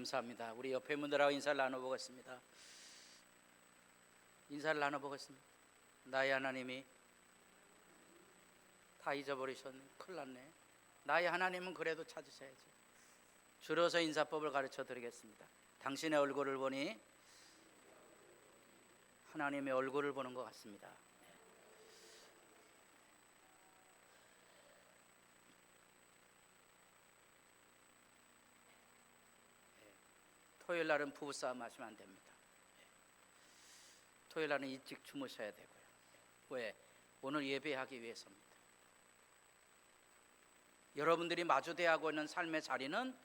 감사합니다. 우리 옆에 분들하고 인사를 나눠보겠습니다. 인사를 나눠보겠습니다. 나의 하나님이 다 잊어버리셨네. 큰일 났네. 나의 하나님은 그래도 찾으셔야지. 줄여서 인사법을 가르쳐 드리겠습니다. 당신의 얼굴을 보니 하나님의 얼굴을 보는 것 같습니다. 토요일 날은 부부싸움 하시면 안 됩니다. 토요일 날은 일찍 주무셔야 되고요. 왜? 오늘 예배하기 위해서입니다. 여러분들이 마주대하고 있는 삶의 자리는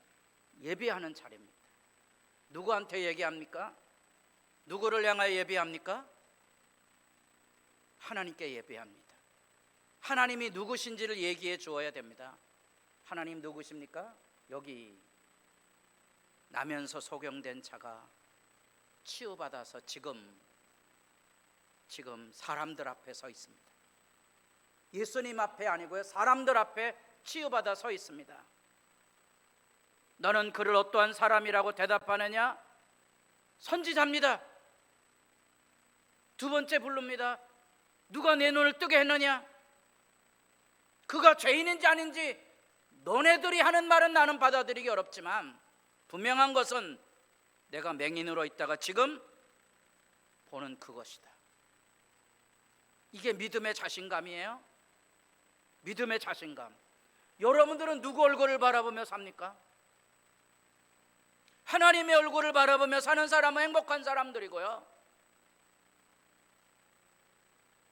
예배하는 자리입니다. 누구한테 얘기합니까? 누구를 향하여 예배합니까? 하나님께 예배합니다. 하나님이 누구신지를 얘기해 주어야 됩니다. 하나님 누구십니까? 여기 나면서 소경된 자가 치유받아서 지금 지금 사람들 앞에 서 있습니다. 예수님 앞에 아니고요. 사람들 앞에 치유받아 서 있습니다. 너는 그를 어떠한 사람이라고 대답하느냐? 선지자입니다. 두 번째 부릅니다. 누가 내 눈을 뜨게 했느냐? 그가 죄인인지 아닌지 너네들이 하는 말은 나는 받아들이기 어렵지만 분명한 것은 내가 맹인으로 있다가 지금 보는 그것이다. 이게 믿음의 자신감이에요. 믿음의 자신감. 여러분들은 누구 얼굴을 바라보며 삽니까? 하나님의 얼굴을 바라보며 사는 사람은 행복한 사람들이고요.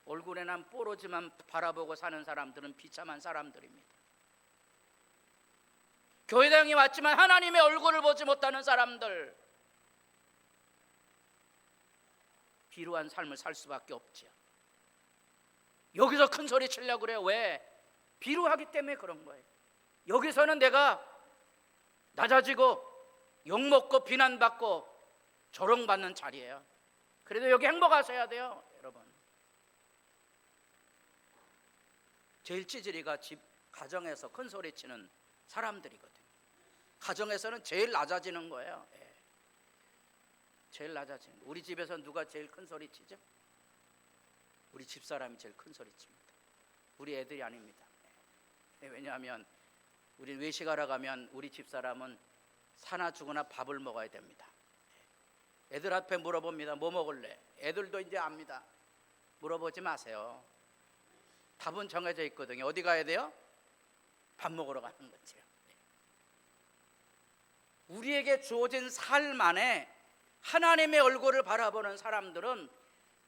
얼굴에 난 뽀로지만 바라보고 사는 사람들은 비참한 사람들입니다. 교회당에 왔지만 하나님의 얼굴을 보지 못하는 사람들 비루한 삶을 살 수밖에 없지요. 여기서 큰 소리 치려고 그래요. 왜? 비루하기 때문에 그런 거예요. 여기서는 내가 낮아지고 욕먹고 비난받고 조롱받는 자리예요. 그래도 여기 행복하셔야 돼요, 여러분. 제일 찌질이가 집 가정에서 큰 소리 치는 사람들이거든요. 가정에서는 제일 낮아지는 거예요. 예. 제일 낮아지는. 거. 우리 집에서 누가 제일 큰 소리 치죠? 우리 집 사람이 제일 큰 소리 칩니다. 우리 애들이 아닙니다. 예. 왜냐하면 우리 외식하러 가면 우리 집 사람은 사나 죽거나 밥을 먹어야 됩니다. 예. 애들 앞에 물어봅니다. 뭐 먹을래? 애들도 이제 압니다. 물어보지 마세요. 답은 정해져 있거든요. 어디 가야 돼요? 밥 먹으러 가는 거죠. 우리에게 주어진 삶 안에 하나님의 얼굴을 바라보는 사람들은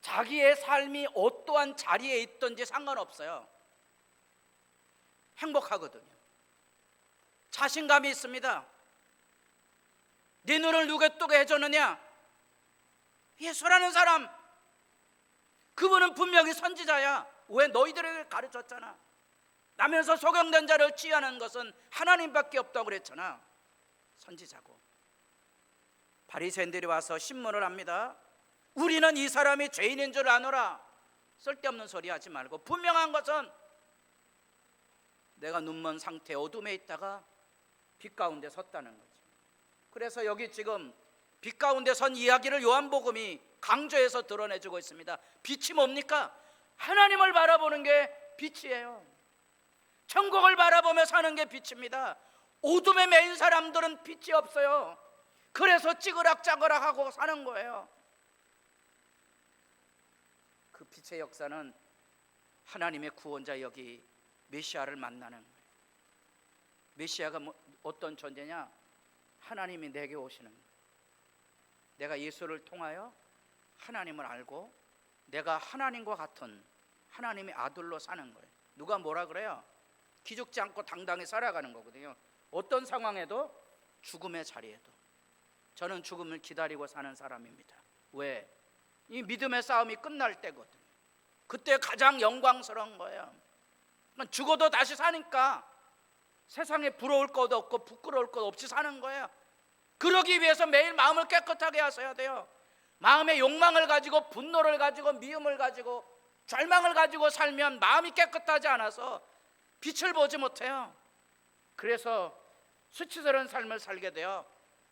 자기의 삶이 어떠한 자리에 있든지 상관없어요. 행복하거든요. 자신감이 있습니다. 네 눈을 누가 뜨게 해줬느냐? 예수라는 사람. 그분은 분명히 선지자야. 왜 너희들에게 가르쳤잖아. 나면서 소경된 자를 치유하는 것은 하나님밖에 없다고 그랬잖아. 선지자고. 바리새인들이 와서 신문을 합니다. 우리는 이 사람이 죄인인 줄 아노라. 쓸데없는 소리 하지 말고 분명한 것은 내가 눈먼 상태 어둠에 있다가 빛 가운데 섰다는 거죠. 그래서 여기 지금 빛 가운데 선 이야기를 요한복음이 강조해서 드러내주고 있습니다. 빛이 뭡니까? 하나님을 바라보는 게 빛이에요. 천국을 바라보며 사는 게 빛입니다. 어둠에 매인 사람들은 빛이 없어요. 그래서 찌그락짜그락하고 사는 거예요. 그 빛의 역사는 하나님의 구원자 여기 메시아를 만나는 거예요. 메시아가 뭐, 어떤 존재냐? 하나님이 내게 오시는 거예요. 내가 예수를 통하여 하나님을 알고 내가 하나님과 같은 하나님의 아들로 사는 거예요. 누가 뭐라 그래요? 기죽지 않고 당당히 살아가는 거거든요. 어떤 상황에도 죽음의 자리에도 저는 죽음을 기다리고 사는 사람입니다. 왜? 이 믿음의 싸움이 끝날 때거든. 그때 가장 영광스러운 거예요. 죽어도 다시 사니까 세상에 부러울 것 없고 부끄러울 것 없이 사는 거예요. 그러기 위해서 매일 마음을 깨끗하게 하셔야 돼요. 마음의 욕망을 가지고 분노를 가지고 미움을 가지고 절망을 가지고 살면 마음이 깨끗하지 않아서 빛을 보지 못해요. 그래서 수치스러운 삶을 살게 돼요.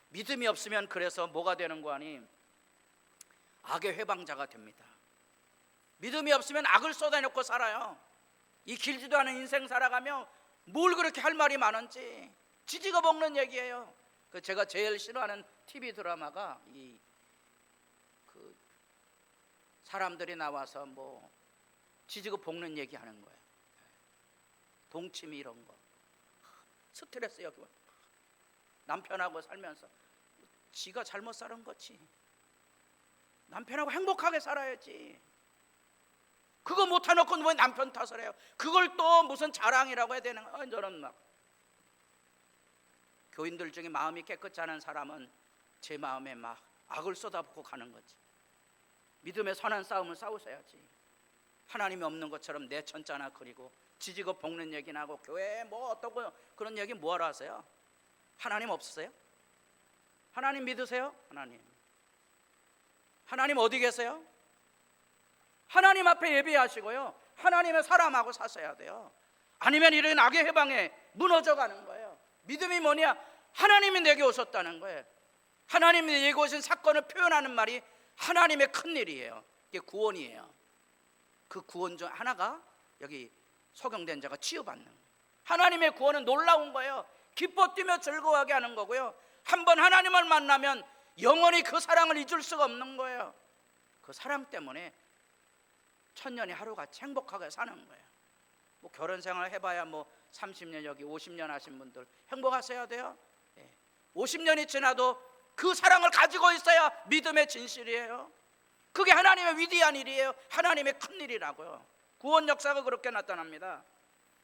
믿음이 없으면 그래서 뭐가 되는 거 아니? 악의 회방자가 됩니다. 믿음이 없으면 악을 쏟아놓고 살아요. 이 길지도 않은 인생 살아가며 뭘 그렇게 할 말이 많은지 지지가 볶는 얘기예요. 그 제가 제일 싫어하는 TV 드라마가 이 그 사람들이 나와서 뭐 지지고 볶는 얘기 하는 거예요. 동치미 이런 거. 스트레스 여기 와. 남편하고 살면서 지가 잘못 사는 거지. 남편하고 행복하게 살아야지. 그거 못 해놓고 왜 남편 탓을 해요? 그걸 또 무슨 자랑이라고 해야 되는 거야? 저는 막 교인들 중에 마음이 깨끗지 않은 사람은 제 마음에 막 악을 쏟아붓고 가는 거지. 믿음의 선한 싸움을 싸우셔야지. 하나님이 없는 것처럼 내 천자나 그리고 지지고 볶는 얘기나 하고 교회에 뭐 어떠고 그런 얘기 뭐하러 하세요? 하나님 없으세요? 하나님 믿으세요? 하나님. 하나님 어디 계세요? 하나님 앞에 예배하시고요. 하나님의 사람하고 사셔야 돼요. 아니면 이런 악의 해방에 무너져 가는 거예요. 믿음이 뭐냐? 하나님이 내게 오셨다는 거예요. 하나님이 내게 오신 사건을 표현하는 말이 하나님의 큰 일이에요. 이게 구원이에요. 그 구원 중 하나가 여기 소경된 자가 치유받는. 하나님의 구원은 놀라운 거예요. 기뻐 뛰며 즐거워하게 하는 거고요. 한 번 하나님을 만나면 영원히 그 사랑을 잊을 수가 없는 거예요. 그 사랑 때문에 천년이 하루같이 행복하게 사는 거예요. 뭐 결혼 생활 해봐야 뭐 30년 여기 50년 하신 분들 행복하셔야 돼요. 예. 50년이 지나도 그 사랑을 가지고 있어야 믿음의 진실이에요. 그게 하나님의 위대한 일이에요. 하나님의 큰 일이라고요. 구원 역사가 그렇게 나타납니다.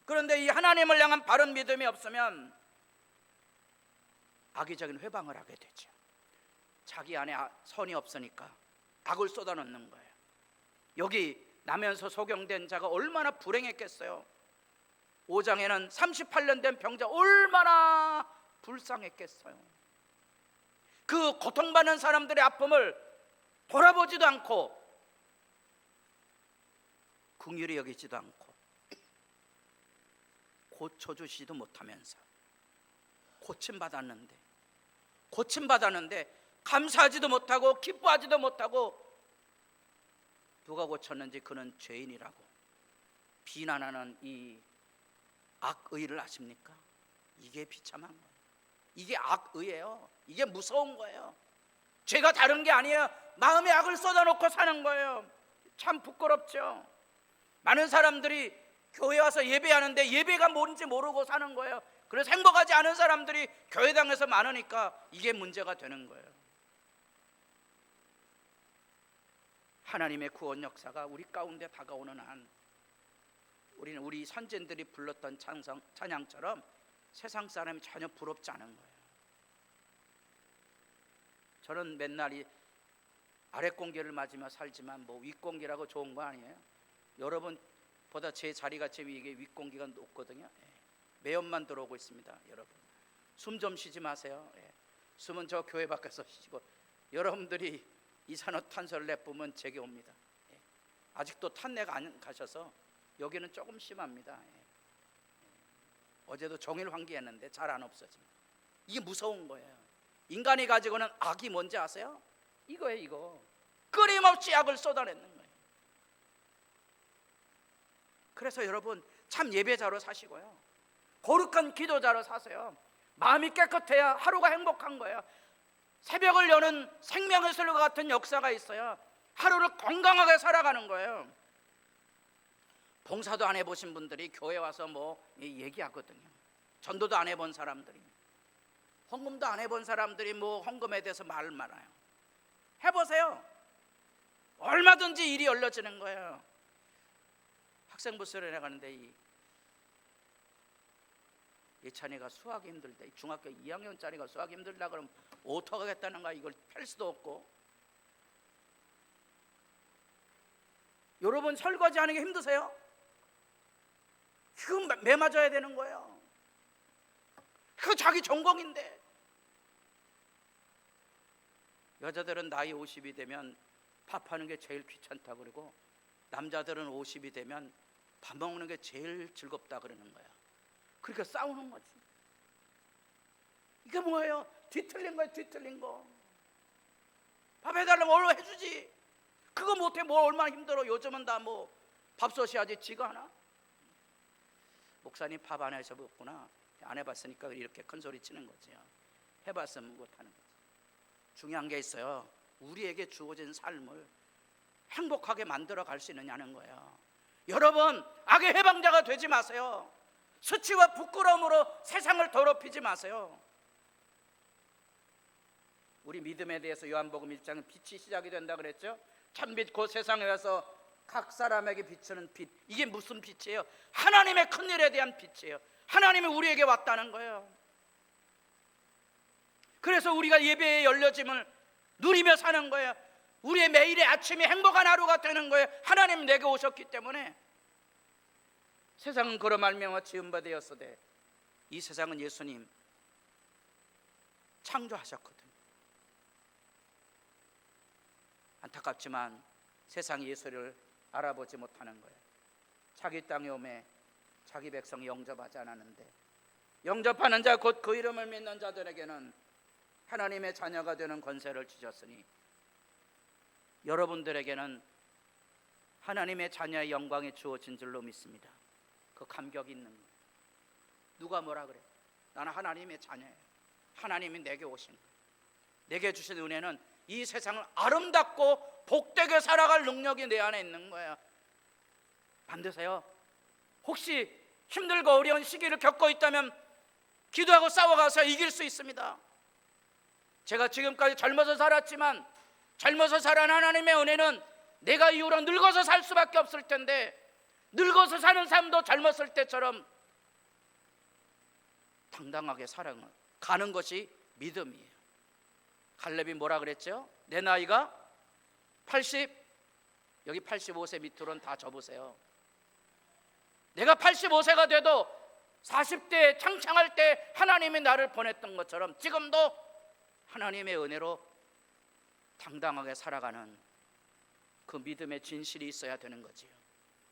그런데 이 하나님을 향한 바른 믿음이 없으면 악의적인 회방을 하게 되죠. 자기 안에 아- 선이 없으니까 악을 쏟아넣는 거예요. 여기 나면서 소경된 자가 얼마나 불행했겠어요. 5장에는 38년 된 병자 얼마나 불쌍했겠어요. 그 고통받는 사람들의 아픔을 돌아보지도 않고 긍휼히 여기지도 않고 고쳐주시지도 못하면서 고침 받았는데 고침 받았는데 감사하지도 못하고 기뻐하지도 못하고 누가 고쳤는지 그는 죄인이라고 비난하는 이 악의를 아십니까? 이게 비참한 거예요. 이게 악의예요. 이게 무서운 거예요. 죄가 다른 게 아니에요. 마음에 악을 쏟아놓고 사는 거예요. 참 부끄럽죠. 많은 사람들이 교회 와서 예배하는데 예배가 뭔지 모르고 사는 거예요. 그래서 행복하지 않은 사람들이 교회당에서 많으니까 이게 문제가 되는 거예요. 하나님의 구원 역사가 우리 가운데 다가오는 한 우리는 우리 선진들이 불렀던 찬성, 찬양처럼 세상 사람이 전혀 부럽지 않은 거예요. 저는 맨날 이 아래 공기를 맞으며 살지만 뭐 윗공기라고 좋은 거 아니에요? 여러분보다 제 자리가 제 이게 윗공기가 높거든요. 예. 매연만 들어오고 있습니다, 여러분. 숨 좀 쉬지 마세요. 예. 숨은 저 교회 밖에서 쉬고 여러분들이 이산화탄소를 내뿜으면 제게 옵니다. 예. 아직도 탄내가 안 가셔서 여기는 조금 심합니다. 예. 어제도 종일 환기했는데 잘 안 없어집니다. 이게 무서운 거예요. 인간이 가지고는 악이 뭔지 아세요? 이거예요, 이거. 끊임없이 악을 쏟아내는 거예요. 그래서 여러분 참 예배자로 사시고요. 거룩한 기도자로 사세요. 마음이 깨끗해야 하루가 행복한 거예요. 새벽을 여는 생명의 술과 같은 역사가 있어요. 하루를 건강하게 살아가는 거예요. 봉사도 안 해보신 분들이 교회 와서 뭐 얘기하거든요. 전도도 안 해본 사람들이, 헌금도 안 해본 사람들이 뭐 헌금에 대해서 말을 많아요. 해보세요. 얼마든지 일이 열려지는 거예요. 학생부 수련회 가는데 이 예찬이가 수학이 힘들대. 이 중학교 2학년짜리가 수학이 힘들다 그러면 어떡하겠다는가 이걸 펼 수도 없고. 여러분 설거지 하는 게 힘드세요? 그거 매 맞아야 되는 거예요. 그거 자기 전공인데. 여자들은 나이 50이 되면 밥하는 게 제일 귀찮다 그러고 남자들은 50이 되면 밥 먹는 게 제일 즐겁다 그러는 거야. 그러니까 싸우는 거지. 이게 뭐예요? 뒤틀린 거예요, 뒤틀린 거. 밥 해달라면 얼른 해주지. 그거 못해 뭐 얼마나 힘들어. 요즘은 다 뭐 밥솥이 하지 지가 하나? 목사님 밥 안 해서 먹구나. 안 해봤으니까 이렇게 큰 소리 치는 거죠. 해봤으면 못하는 거죠. 중요한 게 있어요. 우리에게 주어진 삶을 행복하게 만들어 갈 수 있느냐는 거예요. 여러분, 악의 해방자가 되지 마세요. 수치와 부끄러움으로 세상을 더럽히지 마세요. 우리 믿음에 대해서 요한복음 1장은 빛이 시작이 된다 그랬죠? 참빛 곧 세상에 와서 각 사람에게 비추는 빛. 이게 무슨 빛이에요? 하나님의 큰 일에 대한 빛이에요. 하나님이 우리에게 왔다는 거예요. 그래서 우리가 예배에 열려짐을 누리며 사는 거예요. 우리의 매일의 아침이 행복한 하루가 되는 거예요. 하나님 내게 오셨기 때문에 세상은 그로 말미암아 지은 바 되었으되 이 세상은 예수님 창조하셨거든요. 안타깝지만 세상이 예수를 알아보지 못하는 거예요. 자기 땅에 오매 자기 백성이 영접하지 않았는데 영접하는 자 곧 그 이름을 믿는 자들에게는 하나님의 자녀가 되는 권세를 주셨으니 여러분들에게는 하나님의 자녀의 영광이 주어진 줄로 믿습니다. 그 감격 있는 거. 누가 뭐라 그래? 나는 하나님의 자녀예요. 하나님이 내게 오신 거예요. 내게 주신 은혜는 이 세상을 아름답고 복되게 살아갈 능력이 내 안에 있는 거예요. 반드세요. 혹시 힘들고 어려운 시기를 겪고 있다면 기도하고 싸워가서 이길 수 있습니다. 제가 지금까지 젊어서 살았지만 젊어서 살아난 하나님의 은혜는 내가 이후로 늙어서 살 수밖에 없을 텐데 늙어서 사는 삶도 젊었을 때처럼 당당하게 살아가는 것이 믿음이에요. 갈렙이 뭐라 그랬죠? 내 나이가 80 여기 85세 밑으로는 다 접으세요. 내가 85세가 돼도 40대 창창할 때 하나님이 나를 보냈던 것처럼 지금도 하나님의 은혜로 당당하게 살아가는 그 믿음의 진실이 있어야 되는 거지요.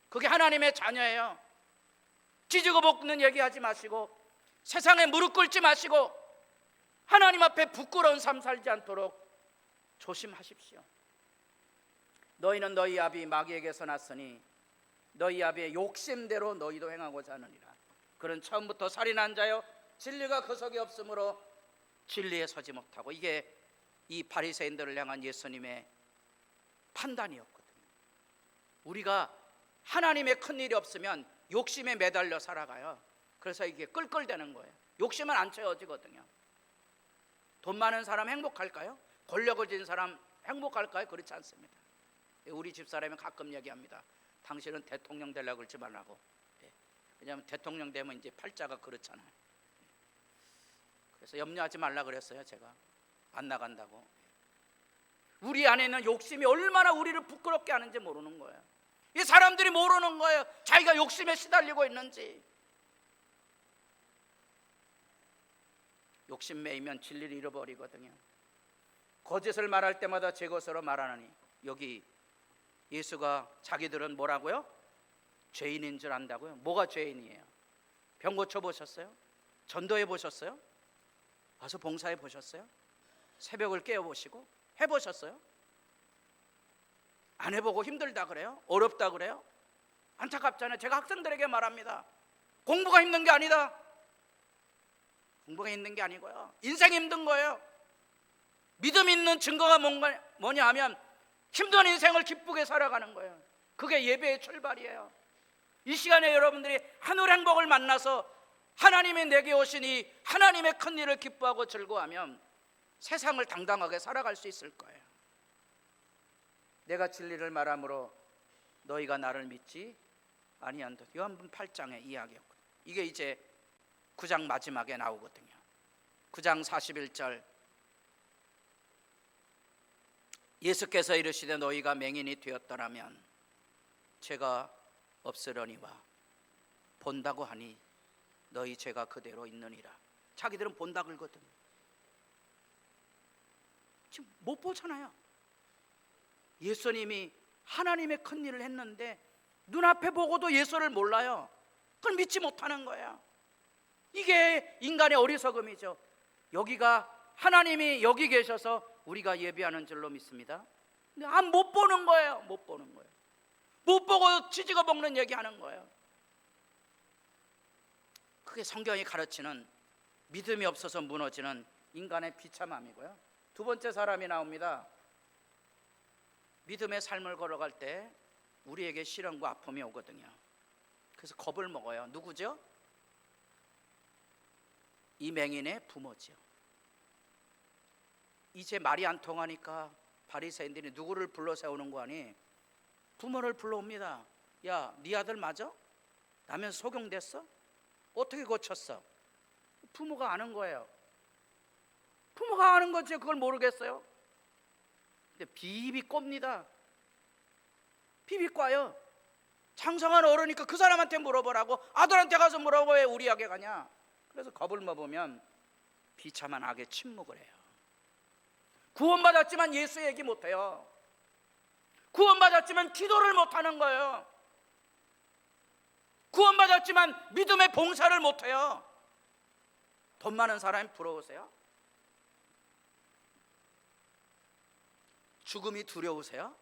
그게 하나님의 자녀예요. 찢고 볶는 얘기하지 마시고 세상에 무릎 꿇지 마시고 하나님 앞에 부끄러운 삶 살지 않도록 조심하십시오. 너희는 너희 아비 마귀에게서 났으니 너희 아비의 욕심대로 너희도 행하고자 하느니라. 그는 처음부터 살인한 자요 진리가 그 속에 없으므로 진리에 서지 못하고 이게 이 바리새인들을 향한 예수님의 판단이었거든요. 우리가 하나님의 큰 일이 없으면 욕심에 매달려 살아가요. 그래서 이게 끌끌대는 거예요. 욕심은 안 채워지거든요. 돈 많은 사람 행복할까요? 권력을 진 사람 행복할까요? 그렇지 않습니다. 우리 집사람이 가끔 얘기합니다. 당신은 대통령 되려고 그러지 말라고. 예. 왜냐하면 대통령 되면 이제 팔자가 그렇잖아요. 예. 그래서 염려하지 말라 그랬어요. 제가 안 나간다고. 우리 안에 는 욕심이 얼마나 우리를 부끄럽게 하는지 모르는 거예요. 이 사람들이 모르는 거예요. 자기가 욕심에 시달리고 있는지. 욕심 매이면 진리를 잃어버리거든요. 거짓을 말할 때마다 제 것으로 말하느니 여기 예수가 자기들은 뭐라고요? 죄인인 줄 안다고요? 뭐가 죄인이에요? 병 고쳐 보셨어요? 전도해 보셨어요? 와서 봉사해 보셨어요? 새벽을 깨워 보시고 해 보셨어요? 안 해보고 힘들다 그래요? 어렵다 그래요? 안타깝잖아요. 제가 학생들에게 말합니다. 공부가 힘든 게 아니다. 공부가 힘든 게 아니고요. 인생이 힘든 거예요. 믿음 있는 증거가 뭔가 뭐냐 하면 힘든 인생을 기쁘게 살아가는 거예요. 그게 예배의 출발이에요. 이 시간에 여러분들이 하늘 행복을 만나서 하나님이 내게 오신 이 하나님의 큰 일을 기뻐하고 즐거워하면 세상을 당당하게 살아갈 수 있을 거예요. 내가 진리를 말함으로 너희가 나를 믿지 아니한다. 요한분 8장의 이야기였거든요. 이게 이제 9장 마지막에 나오거든요. 9장 41절 예수께서 이르시되 너희가 맹인이 되었더라면 죄가 없으려니와 본다고 하니 너희 죄가 그대로 있느니라. 자기들은 본다 그러거든요. 지금 못 보잖아요. 예수님이 하나님의 큰 일을 했는데 눈앞에 보고도 예수를 몰라요. 그걸 믿지 못하는 거예요. 이게 인간의 어리석음이죠. 여기가 하나님이 여기 계셔서 우리가 예배하는 줄로 믿습니다. 근데 안 못 보는 거예요. 못 보는 거예요. 못 보고 치즈가 먹는 얘기하는 거예요. 그게 성경이 가르치는 믿음이 없어서 무너지는 인간의 비참함이고요. 두 번째 사람이 나옵니다. 믿음의 삶을 걸어갈 때 우리에게 시련과 아픔이 오거든요. 그래서 겁을 먹어요. 누구죠? 이 맹인의 부모지요. 이제 말이 안 통하니까 바리새인들이 누구를 불러 세우는 거 아니? 부모를 불러옵니다. 야, 네 아들 맞아? 나면 속용됐어? 어떻게 고쳤어? 부모가 아는 거예요. 부모가 아는 거지 그걸 모르겠어요. 근데 비비 꼽니다. 비비 꽈요. 장성한 어른이니까 그 사람한테 물어보라고 아들한테 가서 물어보 왜 우리에게 가냐? 그래서 겁을 먹으면 비참한 악에 침묵을 해요. 구원받았지만 예수 얘기 못해요. 구원받았지만 기도를 못하는 거예요. 구원받았지만 믿음의 봉사를 못해요. 돈 많은 사람이 부러우세요? 죽음이 두려우세요?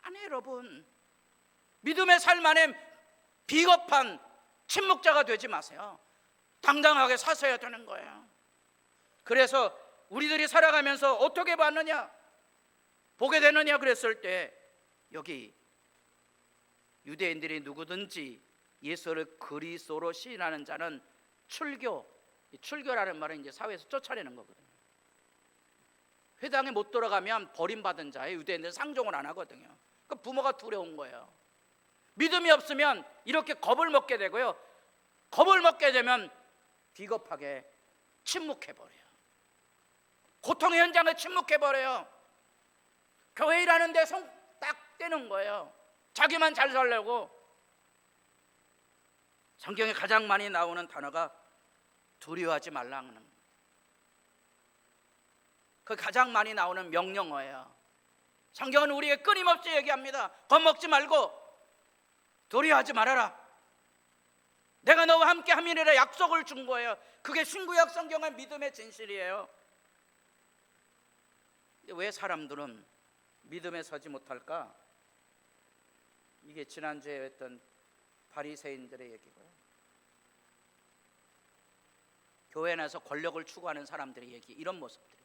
아니 여러분 믿음의 삶 안에 비겁한 침묵자가 되지 마세요. 당당하게 사셔야 되는 거예요. 그래서 우리들이 살아가면서 어떻게 봤느냐? 보게 되느냐 그랬을 때 여기 유대인들이 누구든지 예수를 그리스도로 시인하는 자는 출교, 이 출교라는 말은 이제 사회에서 쫓아내는 거거든요. 회당에 못 들어가면 버림받은 자에 유대인들은 상종을 안 하거든요. 그 부모가 두려운 거예요. 믿음이 없으면 이렇게 겁을 먹게 되고요. 겁을 먹게 되면 비겁하게 침묵해 버려요. 고통의 현장을 침묵해 버려요. 교회 일하는 데 손 딱 떼는 거예요. 자기만 잘 살려고. 성경에 가장 많이 나오는 단어가 두려워하지 말라는 거예요. 그 가장 많이 나오는 명령어예요. 성경은 우리에게 끊임없이 얘기합니다. 겁먹지 말고 두려워하지 말아라. 내가 너와 함께 함이라 약속을 준 거예요. 그게 신구약 성경의 믿음의 진실이에요. 왜 사람들은 믿음에 서지 못할까? 이게 지난주에 했던 바리새인들의 얘기고요. 교회 내에서 권력을 추구하는 사람들의 얘기 이런 모습들.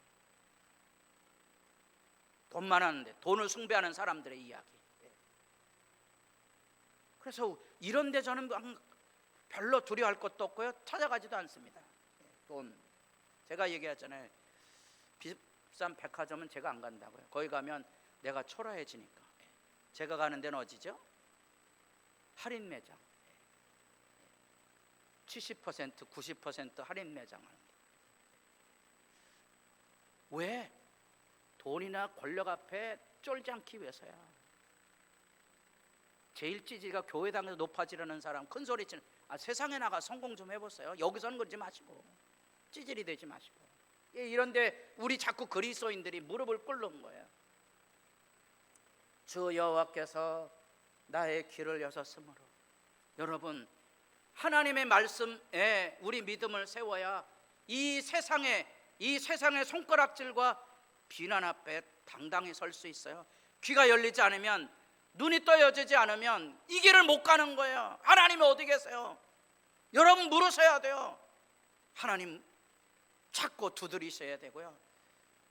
돈 많았는데 돈을 숭배하는 사람들의 이야기. 예. 그래서 이런데 저는 별로 두려워할 것도 없고요. 찾아가지도 않습니다. 예, 돈. 제가 얘기하잖아요. 비싼 백화점은 제가 안 간다고요. 거기 가면 내가 초라해지니까. 예. 제가 가는 데는 어디죠? 할인 매장. 70% 90% 할인 매장 하는데. 왜? 돈이나 권력 앞에 쫄지 않기 위해서야. 제일 찌질가 교회당에서 높아지려는 사람 큰 소리 치는 아, 세상에 나가 성공 좀 해보세요. 여기서는 그러지 마시고 찌질이 되지 마시고 예, 이런데 우리 자꾸 그리스도인들이 무릎을 꿇는 거예요. 주 여호와께서 나의 길을 여셨으므로 여러분 하나님의 말씀에 우리 믿음을 세워야 이 세상에 이 세상의 손가락질과 비난 앞에 당당히 설 수 있어요. 귀가 열리지 않으면 눈이 떠여지지 않으면 이 길을 못 가는 거예요. 하나님이 어디 계세요? 여러분 물으셔야 돼요. 하나님 찾고 두드리셔야 되고요.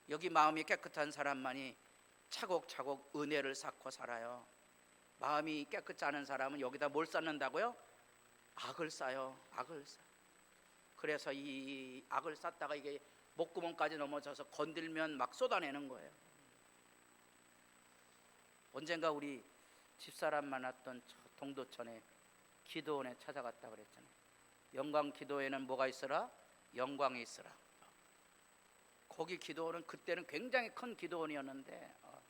여기 마음이 깨끗한 사람만이 차곡차곡 은혜를 쌓고 살아요. 마음이 깨끗지 않은 사람은 여기다 뭘 쌓는다고요? 악을 쌓요. 악을 쌓. 그래서 이 악을 쌓다가 이게 목구멍까지 넘어져서 건들면 막 쏟아내는 거예요. 언젠가 우리 집사람 만났던 동도천에 기도원에 찾아갔다 그랬잖아요. 영광 기도회는 뭐가 있어라? 영광이 있어라. 거기 기도원은 그때는 굉장히 큰 기도원이었는데 어,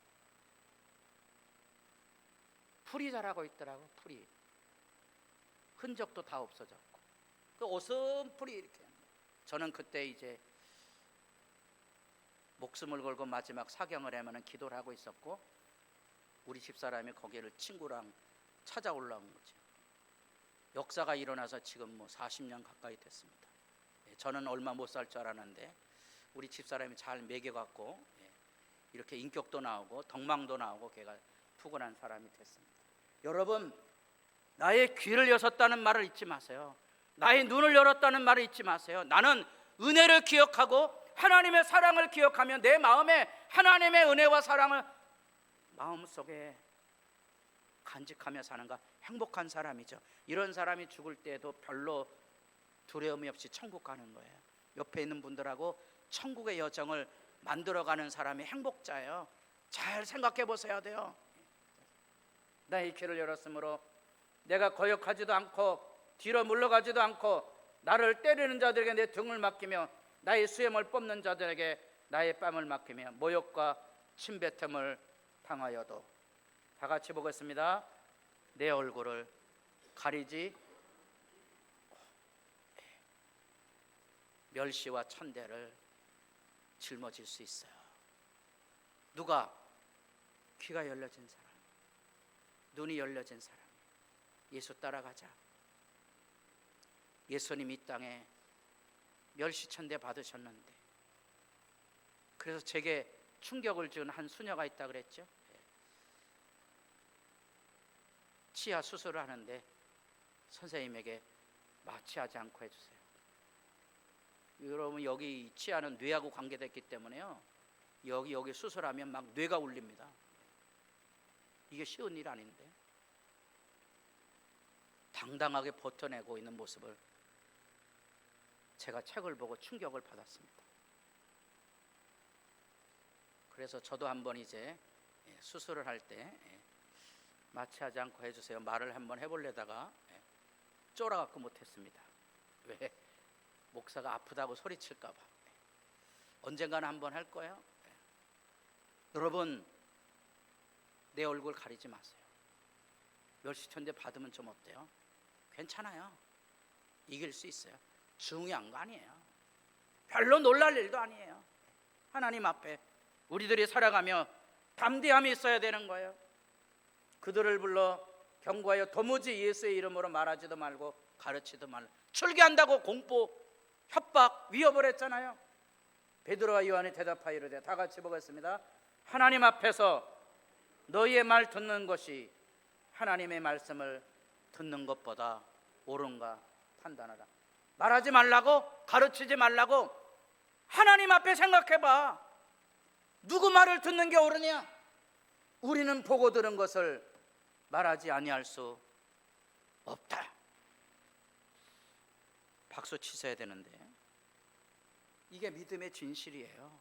풀이 자라고 있더라고 풀이 흔적도 다 없어졌고 그 옷은 풀이 이렇게 저는 그때 이제 목숨을 걸고 마지막 사경을 하면은 기도를 하고 있었고 우리 집사람이 거기를 친구랑 찾아 올라온 거죠. 역사가 일어나서 지금 뭐 40년 가까이 됐습니다. 예, 저는 얼마 못 살 줄 알았는데 우리 집사람이 잘 먹여갖고 예, 이렇게 인격도 나오고 덕망도 나오고 걔가 푸근한 사람이 됐습니다. 여러분 나의 귀를 여셨다는 말을 잊지 마세요. 나의 눈을 열었다는 말을 잊지 마세요. 나는 은혜를 기억하고 하나님의 사랑을 기억하며 내 마음에 하나님의 은혜와 사랑을 마음속에 간직하며 사는가 행복한 사람이죠. 이런 사람이 죽을 때도 별로 두려움이 없이 천국 가는 거예요. 옆에 있는 분들하고 천국의 여정을 만들어가는 사람이 행복자예요. 잘 생각해 보셔야 돼요. 나의 길을 열었으므로 내가 거역하지도 않고 뒤로 물러가지도 않고 나를 때리는 자들에게 내 등을 맡기며 나의 수염을 뽑는 자들에게 나의 뺨을 맡기며 모욕과 침뱉음을 당하여도 다 같이 보겠습니다. 내 얼굴을 가리지 멸시와 천대를 짊어질 수 있어요. 누가 귀가 열려진 사람, 눈이 열려진 사람, 예수 따라가자. 예수님 이 땅에 멸시천대 받으셨는데 그래서 제게 충격을 준한 수녀가 있다 그랬죠. 예. 치아 수술을 하는데 선생님에게 마취하지 않고 해주세요. 여러분 여기 치아는 뇌하고 관계됐기 때문에요. 여기 여기 수술하면 막 뇌가 울립니다. 이게 쉬운 일 아닌데 당당하게 버텨내고 있는 모습을 제가 책을 보고 충격을 받았습니다. 그래서 저도 한번 이제 예, 수술을 할때 예, 마취하지 않고 해주세요 말을 한번 해보려다가 예, 쫄아갖고 못했습니다. 왜? 목사가 아프다고 소리칠까봐. 언젠가는 한번 할 거예요. 여러분 내 얼굴 가리지 마세요. 멸시천대 받으면 좀 어때요? 괜찮아요. 이길 수 있어요. 중요한 거 아니에요. 별로 놀랄 일도 아니에요. 하나님 앞에 우리들이 살아가며 담대함이 있어야 되는 거예요. 그들을 불러 경고하여 도무지 예수의 이름으로 말하지도 말고 가르치도 말라. 출교한다고 공포, 협박, 위협을 했잖아요. 베드로와 요한이 대답하여 이르되 다 같이 보겠습니다. 하나님 앞에서 너희의 말 듣는 것이 하나님의 말씀을 듣는 것보다 옳은가 판단하라. 말하지 말라고 가르치지 말라고 하나님 앞에 생각해 봐. 누구 말을 듣는 게 옳으냐? 우리는 보고 들은 것을 말하지 아니할 수 없다. 박수 치셔야 되는데 이게 믿음의 진실이에요.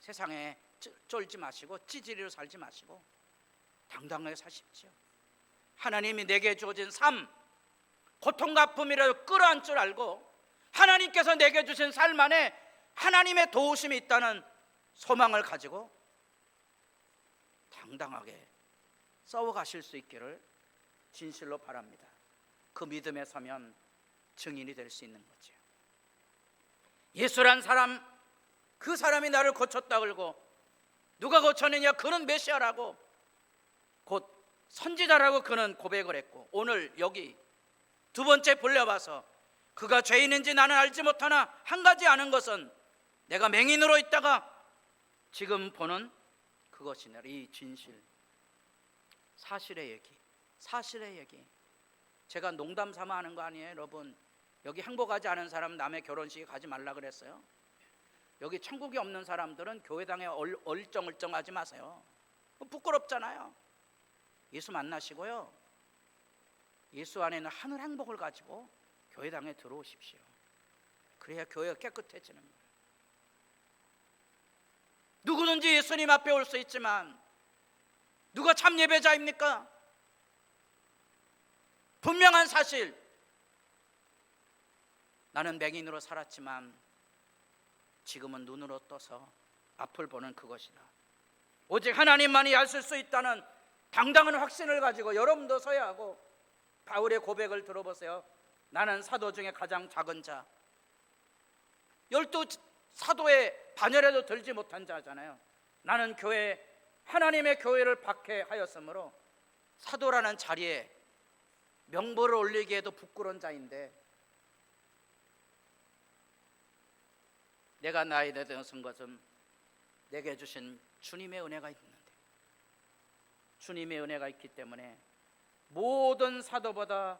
세상에 쫄- 쫄지 마시고 찌질이로 살지 마시고 당당하게 사십시오. 하나님이 내게 주어진 삶 고통과 아픔이라도 끌어안 줄 알고 하나님께서 내게 주신 삶 안에 하나님의 도우심이 있다는 소망을 가지고 당당하게 싸워가실 수 있기를 진실로 바랍니다. 그 믿음에 서면 증인이 될 수 있는 거죠. 예수란 사람, 그 사람이 나를 고쳤다 그러고 누가 고쳤느냐? 그는 메시아라고 곧 선지자라고 그는 고백을 했고 오늘 여기 두 번째 불려봐서 그가 죄인인지 나는 알지 못하나 한 가지 아는 것은 내가 맹인으로 있다가 지금 보는 그것이냐 이 진실. 사실의 얘기 사실의 얘기. 제가 농담 삼아 하는 거 아니에요 여러분? 여기 행복하지 않은 사람 남의 결혼식에 가지 말라 그랬어요? 여기 천국이 없는 사람들은 교회당에 얼, 얼쩡얼쩡하지 마세요. 부끄럽잖아요. 예수 만나시고요 예수 안에 는 하늘 행복을 가지고 교회당에 들어오십시오 그래야 교회가 깨끗해지는 거예요 누구든지 예수님 앞에 올 수 있지만 누가 참 예배자입니까? 분명한 사실 나는 맹인으로 살았지만 지금은 눈으로 떠서 앞을 보는 그것이다. 오직 하나님만이 아실 수 있다는 당당한 확신을 가지고 여러분도 서야 하고 바울의 고백을 들어보세요. 나는 사도 중에 가장 작은 자. 열두 사도의 반열에도 들지 못한 자잖아요. 나는 교회 하나님의 교회를 박해하였으므로 사도라는 자리에 명부를 올리기에도 부끄러운 자인데 내가 나이 되던 것은 내게 주신 주님의 은혜가 있는데 주님의 은혜가 있기 때문에 모든 사도보다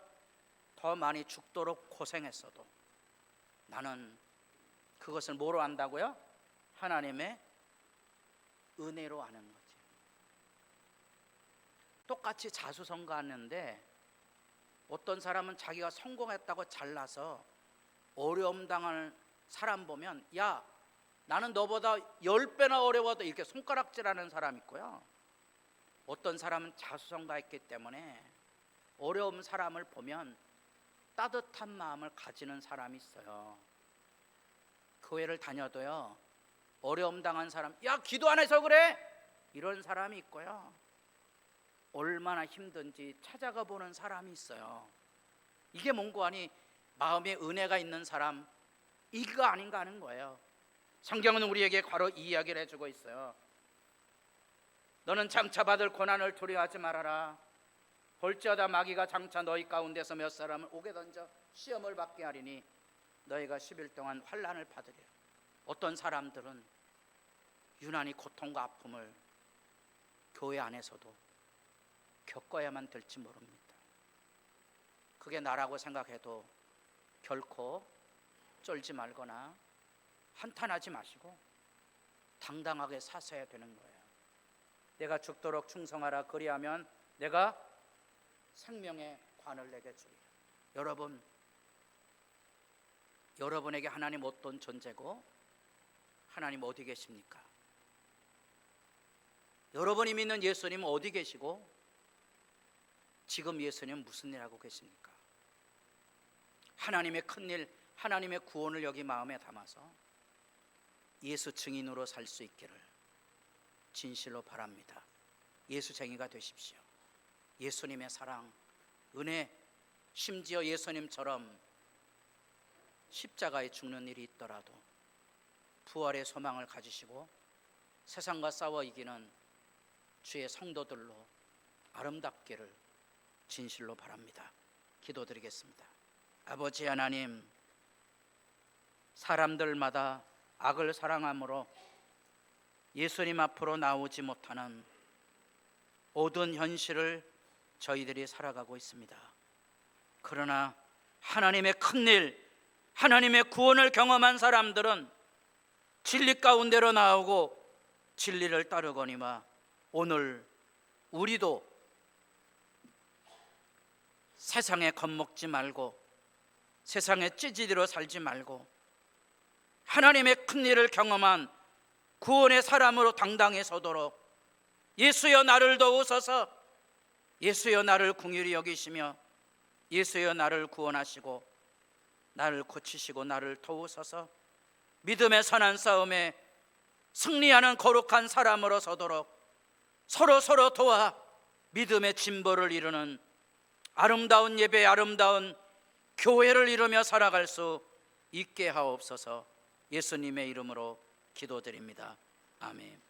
더 많이 죽도록 고생했어도 나는 그것을 뭐로 안다고요? 하나님의 은혜로 아는 거지. 똑같이 자수성가하는데 어떤 사람은 자기가 성공했다고 잘나서 어려움 당할 사람 보면 야 나는 너보다 열 배나 어려워도 이렇게 손가락질하는 사람 있고요. 어떤 사람은 자수성가했기 때문에 어려운 사람을 보면 따뜻한 마음을 가지는 사람이 있어요. 교회를 다녀도요. 어려움 당한 사람, 야 기도 안 해서 그래? 이런 사람이 있고요. 얼마나 힘든지 찾아가 보는 사람이 있어요. 이게 뭔고 하니 마음에 은혜가 있는 사람 이거 아닌가 하는 거예요. 성경은 우리에게 바로 이 이야기를 해주고 있어요. 너는 장차 받을 고난을 두려워하지 말아라. 볼지어다 마귀가 장차 너희 가운데서 몇 사람을 오게 던져 시험을 받게 하리니 너희가 10일 동안 환란을 받으리라. 어떤 사람들은 유난히 고통과 아픔을 교회 안에서도 겪어야만 될지 모릅니다. 그게 나라고 생각해도 결코 쫄지 말거나 한탄하지 마시고 당당하게 사셔야 되는 거예요. 내가 죽도록 충성하라 그리하면 내가 생명의 관을 내게 주리라. 여러분 여러분에게 하나님 어떤 존재고 하나님 어디 계십니까? 여러분이 믿는 예수님은 어디 계시고 지금 예수님은 무슨 일 하고 계십니까? 하나님의 큰 일, 하나님의 구원을 여기 마음에 담아서 예수 증인으로 살 수 있기를 진실로 바랍니다. 예수쟁이가 되십시오. 예수님의 사랑, 은혜, 심지어 예수님처럼 십자가에 죽는 일이 있더라도 부활의 소망을 가지시고 세상과 싸워 이기는 주의 성도들로 아름답기를 진실로 바랍니다. 기도드리겠습니다. 아버지 하나님, 사람들마다 악을 사랑함으로 예수님 앞으로 나오지 못하는 모든 현실을 저희들이 살아가고 있습니다. 그러나 하나님의 큰 일, 하나님의 구원을 경험한 사람들은 진리 가운데로 나오고 진리를 따르거니와 오늘 우리도 세상에 겁먹지 말고 세상에 찌질이로 살지 말고 하나님의 큰 일을 경험한 구원의 사람으로 당당히 서도록 예수여 나를 도우소서 예수여 나를 궁휼히 여기시며 예수여 나를 구원하시고 나를 고치시고 나를 도우소서 믿음의 선한 싸움에 승리하는 거룩한 사람으로 서도록 서로 서로 도와 믿음의 진보를 이루는 아름다운 예배 아름다운 교회를 이루며 살아갈 수 있게 하옵소서 예수님의 이름으로 기도드립니다. 아멘.